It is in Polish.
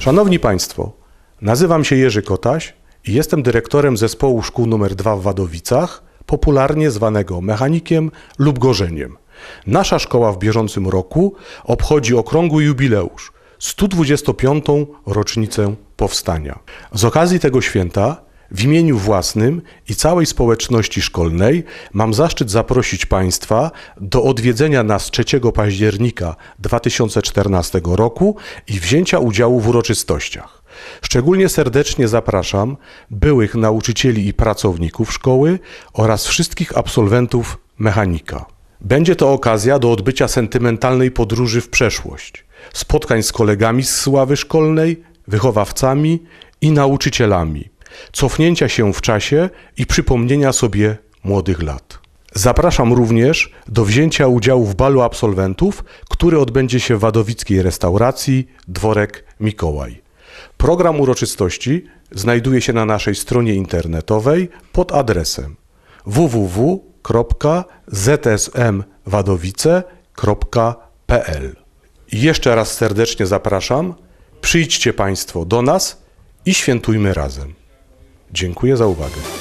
Szanowni Państwo, nazywam się Jerzy Kotaś i jestem dyrektorem zespołu szkół nr 2 w Wadowicach, popularnie zwanego mechanikiem lub gorzeniem. Nasza szkoła w bieżącym roku obchodzi okrągły jubileusz 125. rocznicę powstania. Z okazji tego święta w imieniu własnym i całej społeczności szkolnej mam zaszczyt zaprosić Państwa do odwiedzenia nas 3 października 2014 roku i wzięcia udziału w uroczystościach. Szczególnie serdecznie zapraszam byłych nauczycieli i pracowników szkoły oraz wszystkich absolwentów mechanika. Będzie to okazja do odbycia sentymentalnej podróży w przeszłość, spotkań z kolegami z sławy szkolnej, wychowawcami i nauczycielami, cofnięcia się w czasie i przypomnienia sobie młodych lat. Zapraszam również do wzięcia udziału w balu absolwentów, który odbędzie się w wadowickiej restauracji Dworek Mikołaj. Program uroczystości znajduje się na naszej stronie internetowej pod adresem www.zsmwadowice.pl. Jeszcze raz serdecznie zapraszam. Przyjdźcie Państwo do nas i świętujmy razem. Dziękuję za uwagę.